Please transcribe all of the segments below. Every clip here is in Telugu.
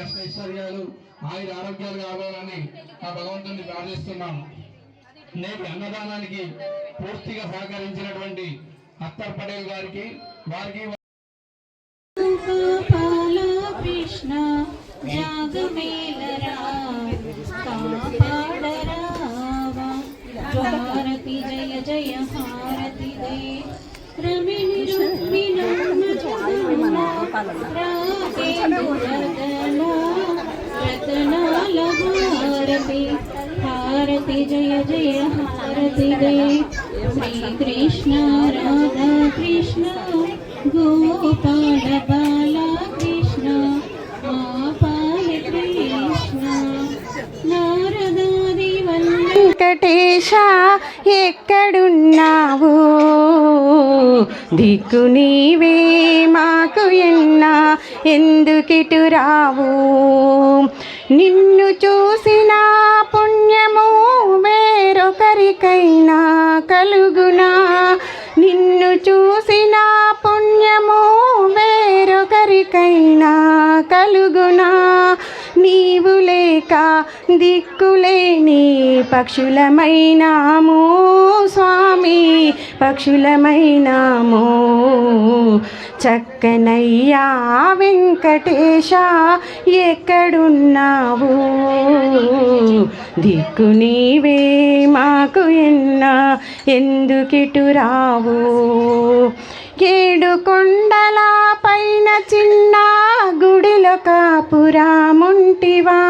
అష్టైశ్వర్యాలు ఆయుర ఆరోగ్యాలు కావాలని ఆ భగవంతుని ప్రార్థిస్తున్నాం. నేటి అన్నదానానికి పూర్తిగా సహకరించినటువంటి అత్తర్ పటేల్ గారికి వారికి కృష్ణ జాగమేలరా కాపాడరావా హారతి జయ జయ హా. హారతి జయ జయ హారతి జయ శ్రీ కృష్ణ రాధా కృష్ణ గోపాల బాల కృష్ణ ఆపాల కృష్ణ నారదాది వల్ల వెంకటేశ ఎక్కడున్నావు? దిక్కు నీవే మాకు ఎన్నా ఎందుకిటు రావు? నిన్ను చూసిన పుణ్యము వేరొకరికైనా కలుగునా? నిన్ను చూసిన పుణ్యము వేరొకరికైనా కలుగునా? నీవు లేక దిక్కులేని పక్షులమైనాము స్వామి. పక్షులమైనాము. చక్కనయ్యా వెంకటేశ ఎక్కడున్నావు? దిక్కు నీవే మాకు ఎన్నా ఎందుకిటు రావు? ఏడు కొండల పైన చిన్న గుడిలో కాపురాముంటివా.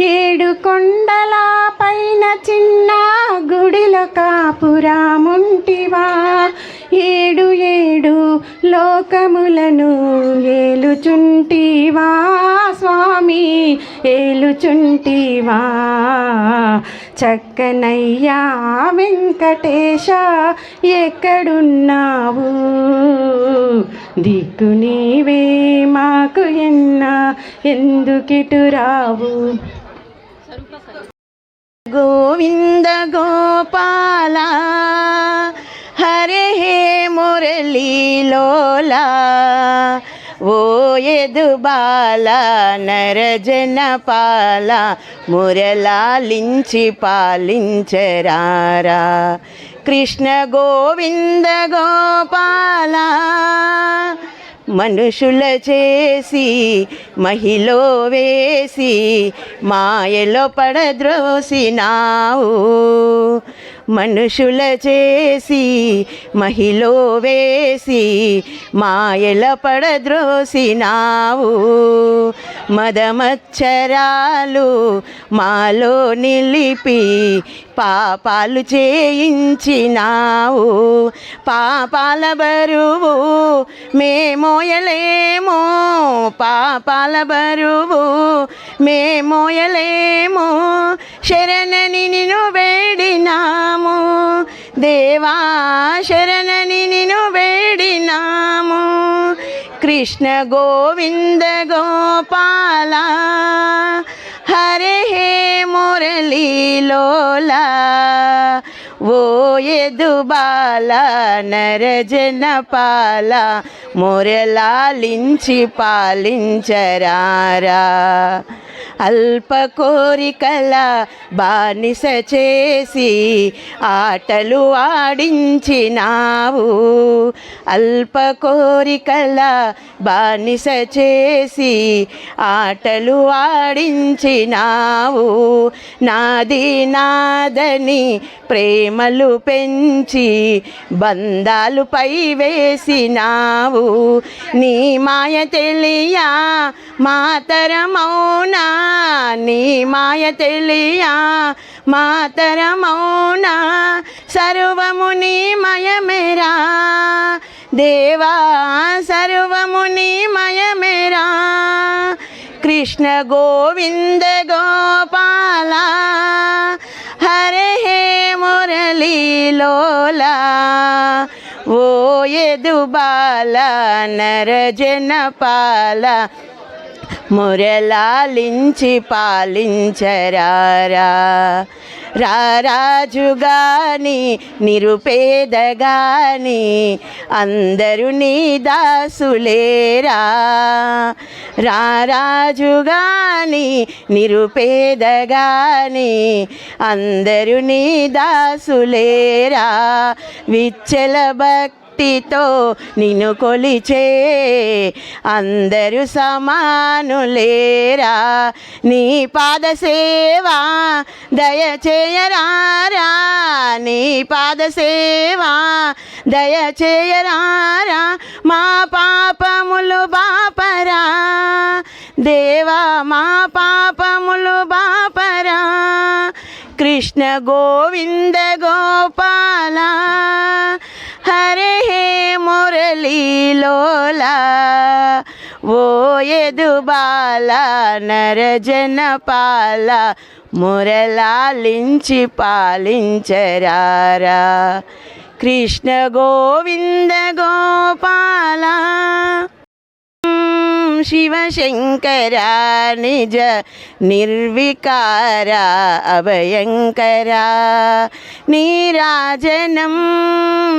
ఏడు కొండల పైన చిన్న గుడిలో కాపురాముంటివా. ఏడు ఏడు లోకములను ఏలుచుంటివా స్వామి? ఏలుచుంటివా? చక్కనయ్యా వెంకటేశ ఎక్కడున్నావు? దిక్కు నీవే మాకు ఎన్న ఎందుకిటు రావు? గోవింద గోపాల మురళీలోలా ఓ ఎదు బాల నరజన పాల మురళాలించి పాలించరారా. కృష్ణ గోవింద గోపాల మనుషుల చేసి మహిలో వేసి మాయలో పడద్రోసినావు. మనుషుల చేసి మహిలో వేసి మాయల పడద్రోసినావు. మదమచ్చరాలు మాలో నిలిపి పాపాలు చేయించినావు. పాపాల బరువు మేమోయలేమో పాపాల బరువు మేమోయలేమో శరణని నిన్ను వేడినాము. దేవా శరణని నిన్ను వేడినాము. కృష్ణ గోవింద గోపాల హరే హే మురళీలోలా ఓ ఎదు బాల నరజన పాల మురళాలించి పాలించరారా. అల్ప కోరికల బానిస చేసి ఆటలు ఆడించినావు. అల్ప కోరికల బానిస చేసి ఆటలు ఆడించినావు. నాది నాదని ప్రేమలు పెంచి బంధాలు పై వేసినావు నీ మాయ తెలియ మాతరమౌనా? నీ మాయ తెలియా? మాతరమౌనా? సర్వము నీ మయమేరా? దేవా సర్వము నీ మయమేరా? కృష్ణ గోవింద గోపాల హరే హే మురళీలోలా ఓ ఎదుబాల నరజన పాల మురలాలించి పాలించరారా. రారాజుగాని నిరుపేదగాని అందరూ నీ దాసులేరా. రారాజుగాని నిరుపేదగాని అందరూ నీ దాసులేరా. విచ్చల భక్తి భక్తితో నిన్ను కొలిచే అందరూ సమానులేరా నీ పాద సేవా దయచేయరారా. నీ పాద సేవా దయచేయరారా. మా పాపములు బాపరా. దేవా మా పాపములు బాపరా. కృష్ణ గోవింద గోపాల. హరే హే మురళీలోలా ఓ ఎదు బాల నరజన పాల మురళాలించి పాలించరారా కృష్ణ గోవింద గోపాల శివశంకర నిజ నిర్వికార అభయంకర నీరాజనం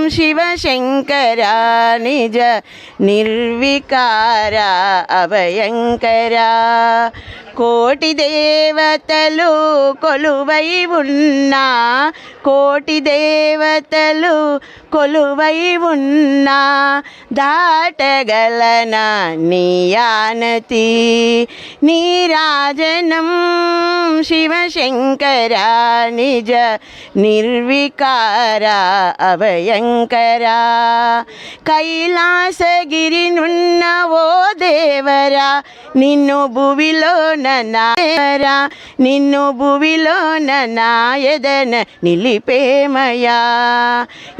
శివశంకర నిజ నిర్వికార అభయంకర కోటి దేవతలు కొలువై ఉన్నా కోటి దేవతలు కొలువై ఉన్నా దాటగలన నీయానతి నీరాజనం శివశంకర నిజ నిర్వికార అభయంకర. కైలాసగిరి నున్న ఓ దేవరా నిన్ను భువిలో నాయరా నిన్ను భువిలో నాయదన నిలిపేమయా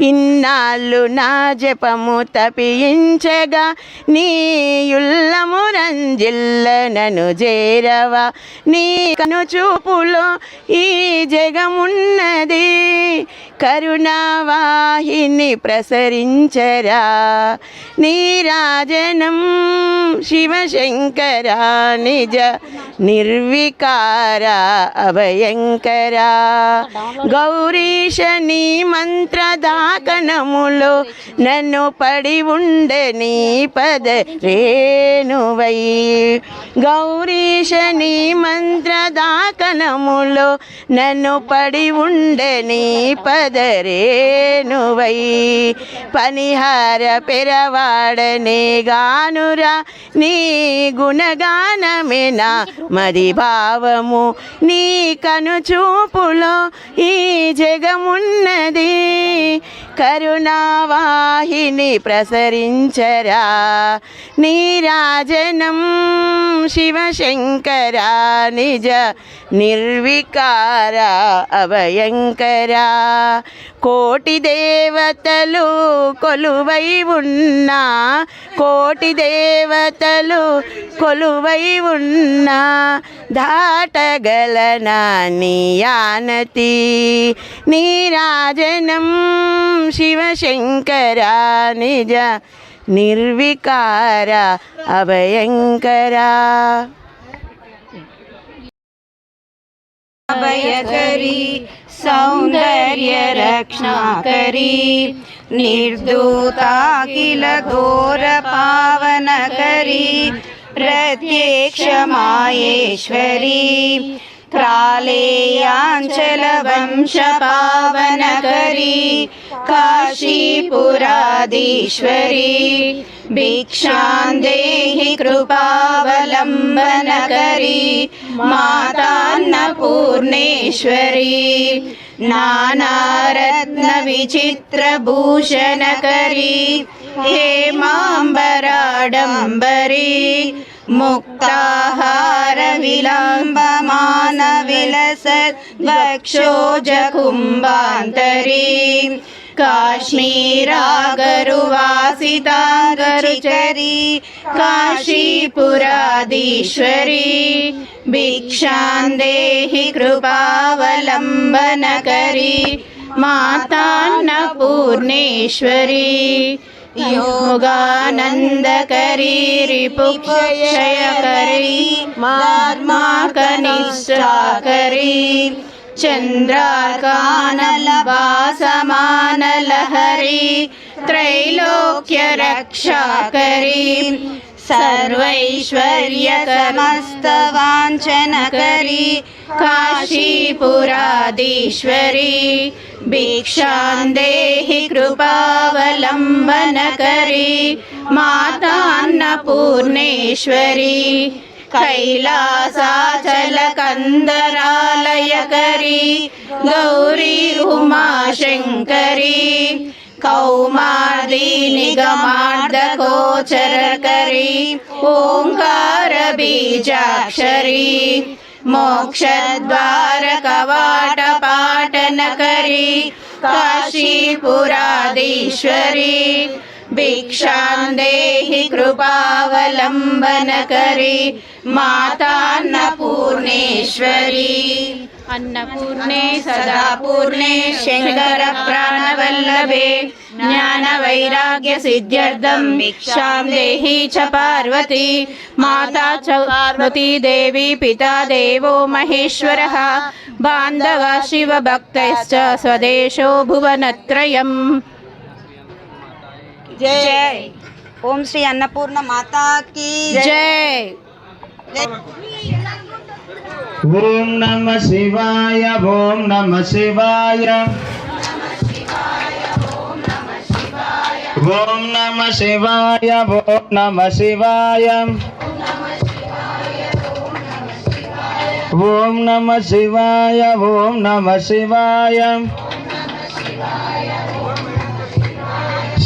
ఇన్నాళ్ళు నా జపము తపించగా నీయుల్లము రంజిల్ల నను చేరవా. నీ కను చూపులో ఈ జగమున్నది కరుణావాహిని ప్రసరించరా. నీరాజనం శివశంకర నిజ నిర్వికార అభయంకర. గౌరీశ నీ మంత్రదాకనములో నన్ను పడి ఉండే నీ పద రేణువై. గౌరీశ నీ మంత్రదాకనములో నన్ను పడి ఉండే నీ పదరేనువై పనిహార పెరవాడనే గానురా నీ గుణగానమే మది భావము నీ కను చూపులో ఈ జగమున్నది. కరుణావాహిని ప్రసరించరా నీరాజనం శివశంకర నిజ నిర్వికార అభయంకరా. కోటి దేవతలు కొలువై ఉన్నా కోటి దేవతలు కొలువై ఉన్నా దాటగలన నీయానతి నీరాజనం శివశంకర నిజ నిర్వికార అభయంకర. అభయకరి सौन्दर्य निर्दूता किल घोरपावनकरी प्रत्यक्षमायेश्वरी प्रालेयाञ्चलवंशपावनकरी काशीपुरादीश्वरी भीक्षान् देहि कृपावलम्बनकरी मातान्नपूर्णेश्वरी नानारत्नविचित्रभूषणकरी हे माम्बराडम्बरी मुक्ताहार विलम्बमानविलसो जगुम्बान्तरी काशीपुरादीश्वरी भिक्षान् देहि कृपावलम्ब न माता न पूर्णेश्वरी योगानन्दकरी रिपुक्षयकरी मार्माकनिष्ठाकरी महात्मा कनिष्ठ करी चन्द्राकानलवासमानलहरी त्रैलोक्य रक्षा काशीपुरादीश्वरी दीक्षान् देहि कृपावलम्बन मातान्नपूर्णेश्वरी कैलासाचलकन्दरालयकरी गौरी उमाशङ्करी कौमादीनिगमार्दगोचरकरी ओङ्कारबीजाक्षरी గౌరీ ఉమాశంకరి भिक्षां कृपावलम्बनकरी मातान्नपूर्णेश्वरी अन्नपूर्णे सदा पूर्णे शङ्करप्राणवल्लभे ज्ञानवैराग्यसिद्ध्यर्थं भिक्षां देहि च पार्वती, माता च पार्वती देवी, पिता देवो महेश्वरः, बान्धवा शिवभक्तैश्च स्वदेशो भुवनत्रयम्। చ పార్వతీ దేవి పితా దేవో మహేశ్వర బాంధవ శివ భక్తశ్చ స్వదేశో భువనత్రయం జై ఓం శ్రీ అన్నపూర్ణ మాతాకి జై ఓం నమ శివాయ ఓం నమ శివాయ ఓం నమ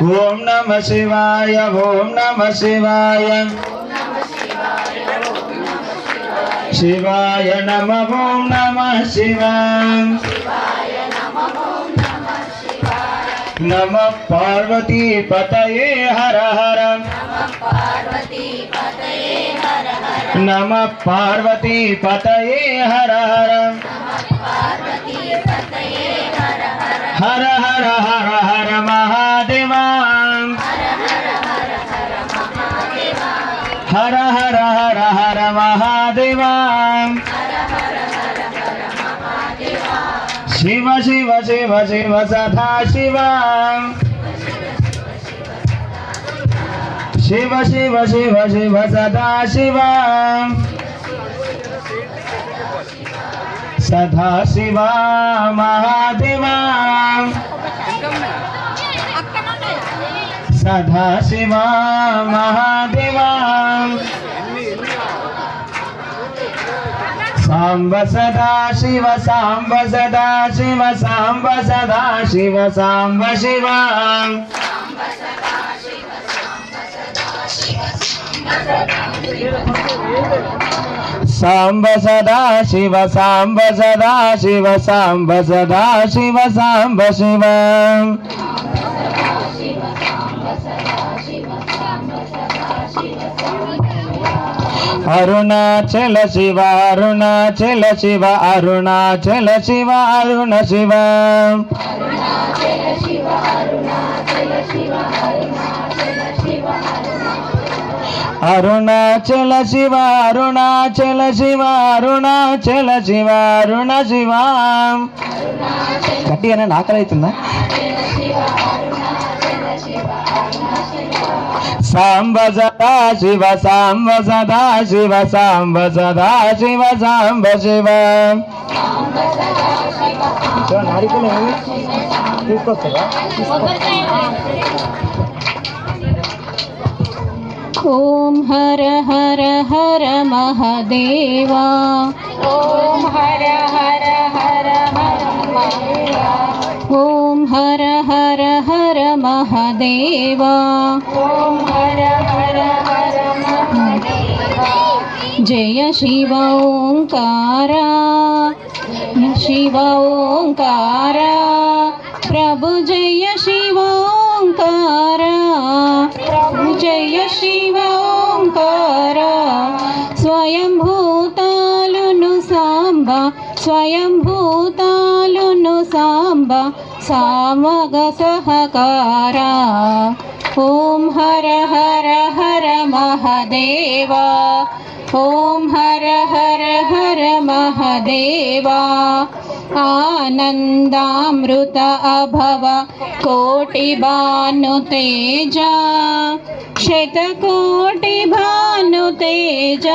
ఓం నమ శివాయ ఓం నమ శివాయ. శివాయ నమ ఓం నమ శివాయ. నమ పార్వతీ పతయే హర హర. నమ పార్వతీ పతయే హర హర. హర హర హర హర మహా మహాదేవా హర హర హర హర మహాదేవా శివ శివ శివ శివ సదా శివ శివ శివ శివ శివ సదా శివ సదా శివ మహాదేవా సదా శివ మహాదేవా సాంబ సదా శివ సాంబ సదా శివ సాంబ సదా శివ సాంబ శివ సాంబ సదా శివ సాంబ సదా శివ సాంబ సదా శివ సాంబ శివ అరుణాచల శివ అరుణాచల శివ అరుణాచల శివ అరుణ శివ. అరుణాచల శివ అరుణాచల శివ అరుణాచల శివ అరుణ శివ. గట్టిగానే నాకలవుతుందా సాంబ సదా శివ సాంబ సదా శివ సాంబ సదా శివ సాంబ శివ తీసుకొస్తారా ఓం హర హర హర మహదేవా ఓం ॐ हर हर हर महादेव। हर हर हर जय शिव ओङ्कार शिव ओङ्कार प्रभु जय शिव ओङ्कार प्रभु जय शिव ओङ्कार स्वयंभूतालुनु साम्बा ఓం హర హర హర మహదేవా ఓం హర హర హర మహదేవా ఆనందామృత అభవ కోటి భాను తేజ శతకోటి భాను తేజ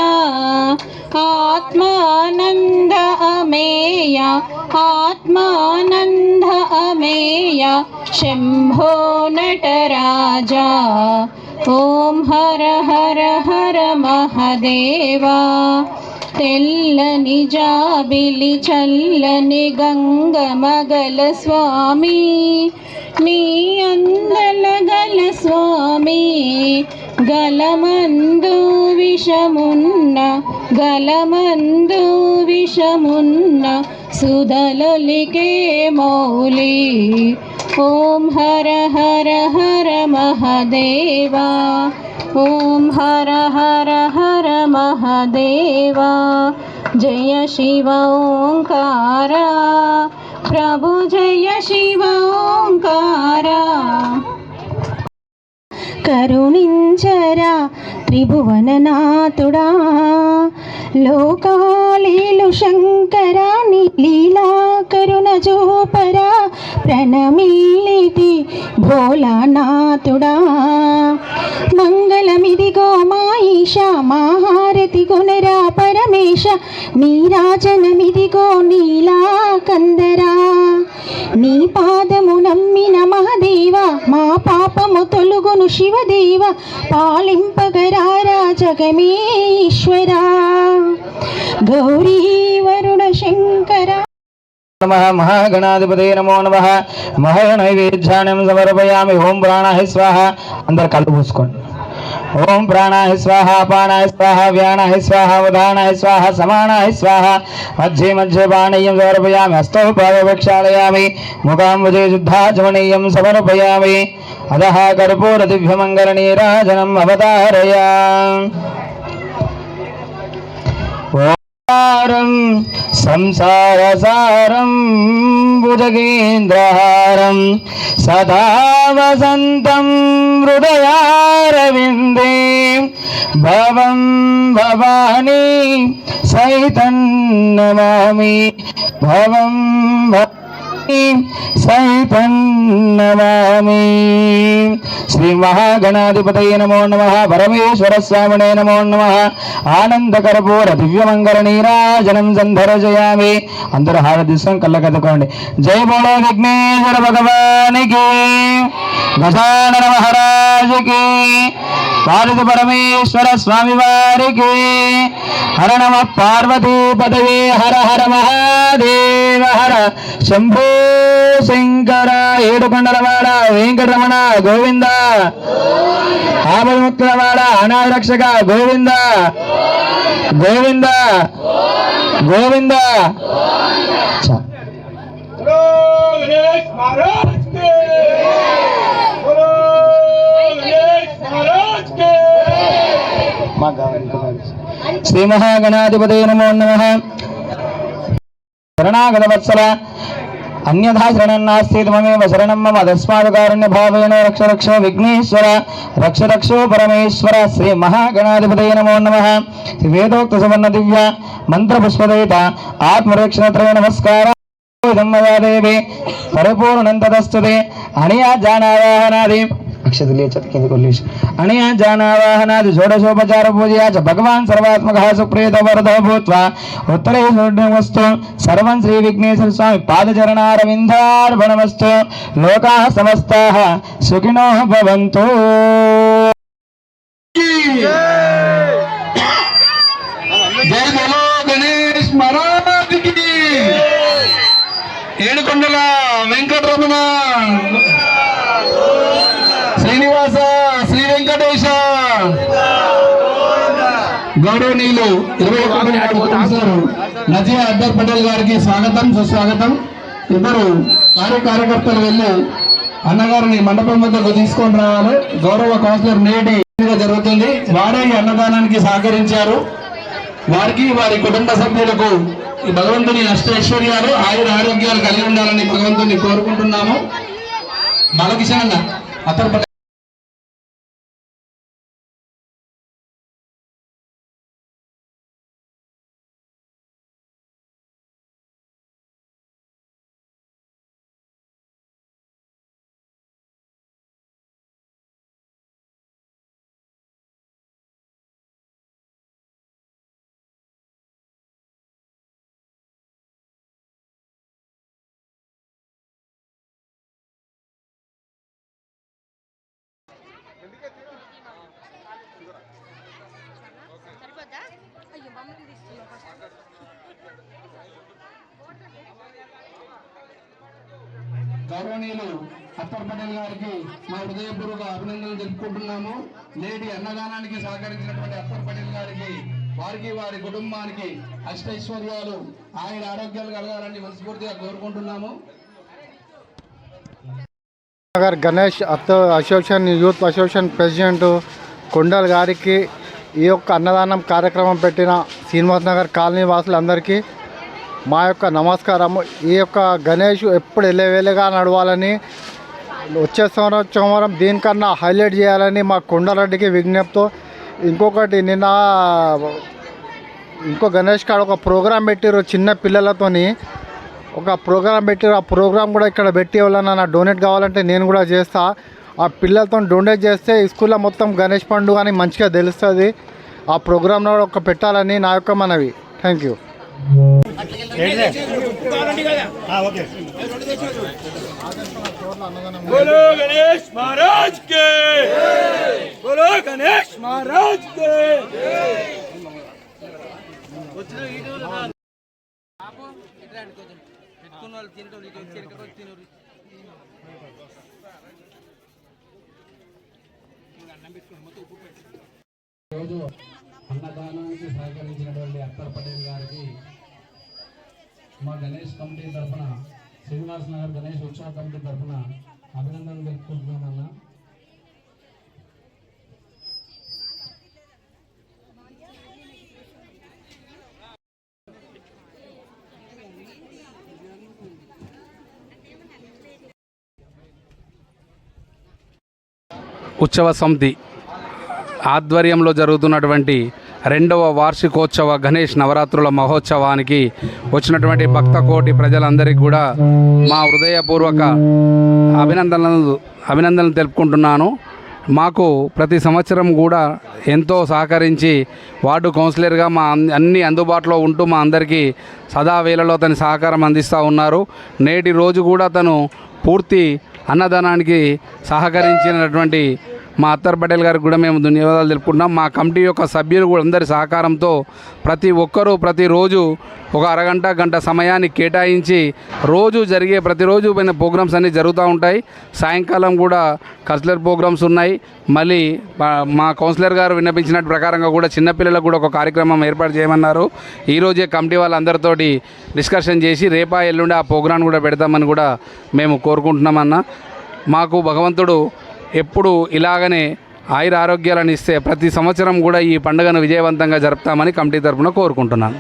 ఆత్మానంద అమేయ ఆత్మానంద అమేయ శంభో నటరాజా ఓం హర హర హర మహదేవా తెల్లని జాబిలి చల్లని గంగ మగల స్వామి నీ అందల గల స్వామి గలమందు విషమున్న గలమందు విషమున్న సుధలలికే మౌలి. ఓం హర హర హర మహదేవా ఓం హర హర హర మహదేవా జయ శివ ఓంకారా. ప్రభు జయ శివ ఓంకారా కరుణించరా త్రిభువననాథుడా. లోకాలీలు శంకరా నీ లీలా కరుణ జోపరా ప్రణమిల్లితి భోలానాథుడా. మంగళమిదిగో మాయిష మహారతి గుణరా పరమేశ నీరాజనమిదిగో నీలా కందరా నీ పాదము నమ్మిన మహదేవ మా పాపము తొలుగును శివదేవ పాలింపగరారా జగమేశ్వరా గౌరీ వరుణ శంకరా. నమ మహాగణాధిపతి నమో నమ మహ సమర్పయామి ఓం ప్రాణాయ స్వాహ అందరు కళ్ళు పూసుకోండి ఓం ప్రాణాయ స్వాహ అపానాయ స్వాహ వ్యాణాయ స్వాహ ఉదానాయ స్వాహ సమానాయ స్వాహ మధ్య మధ్య బాణీయం సమర్పయామి హస్తౌ పాదవక్షాళయామి ముఖాంబుజే శుద్ధాచమనీయం సమర్పయామి అధః కర్పూర దివ్యమంగళ నీరాజనం సంసార సారం భుజగేంద్రహారం సదా వసంతం హృదయారవిందే భవం భవానీ సైతన్నమామి భవం భవం భవానీ శ్రీ మహాగణాధిపతయ నమో నమ. పరమేశ్వర స్వామినే నమో నమ. ఆనందకరపూర దివ్యమంగళ నీరాజనం సంధరజయామి. అందరూ హారదిస్తాం కళ్ళ కదుకోండి జయ బోళ విఘ్నేశ్వర భగవానికి గజానన మహారాజుకి పార్వతి పరమేశ్వర స్వామి వారికి హర నమ పార్వతీ పదవే హర హర మహాదేవ హర శంభో శంకర ఏడుకొండలవాడ వెంకటరమణ గోవింద ఆపదముక్తులవాడ అనాథరక్షక గోవింద గోవింద గోవింద చ. మా శ్రీ మహాగణాధిపతి నమో నమ. శరణాగతవత్సల అన్యథా శరణం నాస్తి మమేవ శరణం మమ. తస్మాదుకారుణ్య భావేన రక్ష రక్ష విఘ్నేశ్వర. రక్ష రక్షో పరమేశ్వర. శ్రీ మహాగణాధిపతయ నమో నమ. శ్రీ వేదోక్త సువర్ణ దివ్య మంత్ర పుష్పదయిత ఆత్మరక్షణ త్రయ నమస్కార. దేవి పరిపూర్ణంతదస్తుతే అనియా జానావాహనాది. అక్షతలే చత్ కింద కొల్లేసి జానావాహనాది షోడశోపచార పూజయా చ భగవాన్ సర్వాత్మక సుప్రేత వరద భూత్వా ఉత్తరే వస్తు సర్వం శ్రీ విఘ్నేశ్వర స్వామి పాదచరణారవిందార్పణమస్తు లోకా సమస్తాః సుఖినో భవంతు జై బలో గణేష్ మహారాజ్కి ఏడుకొండల వెంకటరమణ శ్రీనివాస శ్రీ వెంకటేశ గౌరవనీయులు ఇరవై ఒకటి నజియా అద్దర్ పటేల్ గారికి స్వాగతం సుస్వాగతం. ఇద్దరు కార్య కార్యకర్తలు వెళ్ళి అన్నగారిని మండపం వద్దకు తీసుకొని రావాలి. గౌరవ కౌన్సిలర్ నేటి జరుగుతుంది. వారే ఈ అన్నదానానికి సహకరించారు. వారికి వారి కుటుంబ సభ్యులకు ఈ భగవంతుని అష్టైశ్వర్యాలు ఆయుర ఆరోగ్యాలు కలిగి ఉండాలని భగవంతుని కోరుకుంటున్నాము. బాలకిషన్ అన్న అతను గౌరవనీయులు అప్పర్ పటేల్ గారికి మా హృదయపూర్వక అభినందనలు తెలుపుకుంటున్నాము. నేటి అన్నదానానికి సహకరించినటువంటి అప్పర్ పటేల్ గారికి వారికి వారి కుటుంబానికి అష్టైశ్వర్యాలు. ఆయన ఆరోగ్యాలు కలగాలని మనస్ఫూర్తిగా కోరుకుంటున్నాము. నగర్ గణేష్ అత్త association youth association president Kondal గారికి ఈ యొక్క అన్నదానం కార్యక్రమం పెట్టిన శ్రీనివాస్ నగర్ కాలనీ వాసులందరికీ మా యొక్క నమస్కారము. ఈ యొక్క గణేష్ ఎప్పుడు ఎల్లవేళగా నడవాలని వచ్చే సంవత్సరం దీనికన్నా హైలైట్ చేయాలని మా కొండారెడ్డికి విజ్ఞప్తితో ఇంకొకటి నిన్న ఇంకో గణేష్ కాడ ఒక ప్రోగ్రాం పెట్టారు చిన్న పిల్లలతోని. ఒక ప్రోగ్రాం పెట్టారు ఆ ప్రోగ్రాం కూడా ఇక్కడ పెట్టి ఎవరన్నా నా డొనేట్ కావాలంటే నేను కూడా చేస్తా. ఆ పిల్లలతో డొనేట్ చేస్తే స్కూల్లో మొత్తం గణేష్ పండుగ అని మంచిగా తెలుస్తుంది. ఆ ప్రోగ్రాంలో కూడా ఒక పెట్టాలని నా యొక్క మనవి. Thank you. बोलो गणेश महाराज के बोलो गणेश महाराज के పెట్టుకున్న వాళ్ళు తినటోళ్ళు ఇటు వచ్చి తినరు అన్నం పెట్టుకుని మొత్తం ఉప్పు పెట్టు అన్నదానానికి సహకరించినటువంటి అక్కర్ పటేల్ గారికి మా గణేష్ కమిటీ తరఫున శ్రీనివాస్ నగర్ గణేష్ ఉత్సవ కమిటీ తరఫున అభినందనలు తెలుపుకుంటున్నామన్నా. ఉత్సవ సమితి ఆధ్వర్యంలో జరుగుతున్నటువంటి రెండవ వార్షికోత్సవ గణేష్ నవరాత్రుల మహోత్సవానికి వచ్చినటువంటి భక్త కోటి ప్రజలందరికీ కూడా మా హృదయపూర్వక అభినందనలు అభినందనలు తెలుపుకుంటున్నాను. మాకు ప్రతి సంవత్సరం కూడా ఎంతో సహకరించి వార్డు కౌన్సిలర్గా మా అన్- అన్ని అందుబాటులో ఉంటూ మా అందరికీ సదా వేళలో తన సహకారం అందిస్తూ ఉన్నారు. నేటి రోజు కూడా తను పూర్తి అన్నదానానికి సహకరించినటువంటి మా అత్తర్ పటేల్ గారికి కూడా మేము ధన్యవాదాలు తెలుపుకుంటున్నాం. మా కమిటీ యొక్క సభ్యులు కూడా అందరి సహకారంతో ప్రతి ఒక్కరూ ప్రతిరోజు ఒక అరగంట గంట సమయాన్ని కేటాయించి రోజు జరిగే ప్రతిరోజు పైన ప్రోగ్రామ్స్ అన్నీ జరుగుతూ ఉంటాయి. సాయంకాలం కూడా కల్చరల్ ప్రోగ్రామ్స్ ఉన్నాయి. మళ్ళీ మా- మా కౌన్సిలర్ గారు విన్నపించిన ప్రకారంగా కూడా చిన్నపిల్లలకు కూడా ఒక కార్యక్రమం ఏర్పాటు చేయమన్నారు. ఈరోజే కమిటీ వాళ్ళందరితోటి డిస్కషన్ చేసి రేపా ఎల్లుండి ఆ ప్రోగ్రాం కూడా పెడతామని కూడా మేము కోరుకుంటున్నామన్న. మాకు భగవంతుడు ఎప్పుడు ఇలాగనే ఆయుర ఆరోగ్యాలను ఇస్తే ప్రతి సంవత్సరం కూడా ఈ పండుగను విజయవంతంగా జరుపుతామని కమిటీ తరఫున కోరుకుంటున్నాను.